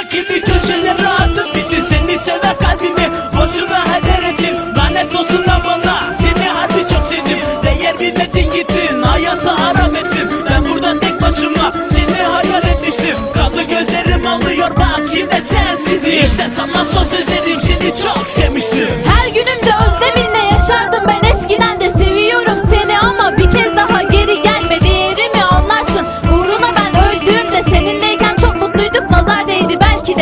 gibi köşelere attın Bitti seni sever kalbimi. Boşuna heder ettin Lanet olsun bana. Seni harbi çok sevdim Değer bilmedin gittin hayata aram ettin Ben burada tek başıma seni hayal etmiştim. Kanlı gözlerim alıyor bak yine sensizim. İşte sana son sözlerim seni çok sevmiştim. Her günümde özleminle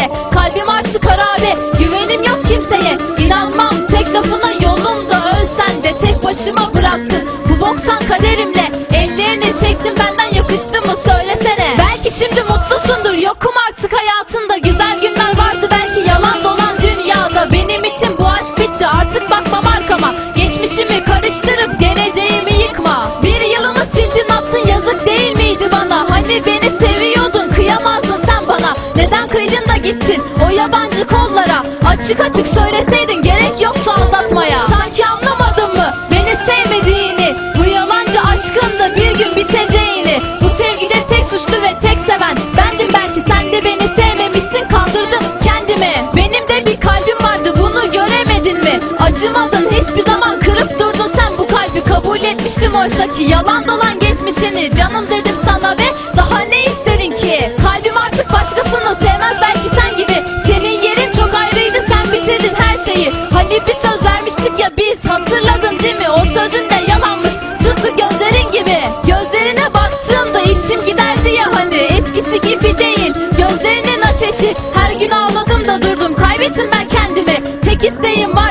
de Kalbim artık harabe güvenim yok kimseye. İnanmam tek lafına yolumda ölsen de tek başıma bıraktın. Bu boktan kaderimle ellerini çektim benden yakıştı mı söylesene. Belki şimdi mutlusundur yokum artık hayatında. Güzel günler vardı belki yalan dolan dünyada. Benim için bu aşk bitti artık bakmam arkama. Geçmişimi karıştırıp gittin o yabancı kollara. Açık açık söyleseydin gerek yoktu anlatmaya. Sanki anlamadın mı beni sevmediğini? Bu yalancı aşkın da bir gün biteceğini. Bu sevgide tek suçlu ve tek seven Bendim belki. Sen de beni sevmemişsin kandırdım kendimi. Benim de bir kalbim vardı bunu göremedin mi? Acımadın hiçbir zaman kırıp durdun sen. Bu kalbi kabul etmiştim oysa ki. Yalan dolan geçmişini canım dedim sana ve her Hani bir söz vermiştik ya biz hatırladın değil mi? O sözün de yalanmış tıpkı gözlerin gibi. Gözlerine baktığımda içim giderdi ya hani Eskisi gibi değil. Gözlerinin ateşi Her gün ağladım da durdum. Kaybettim ben kendimi Tek isteğim var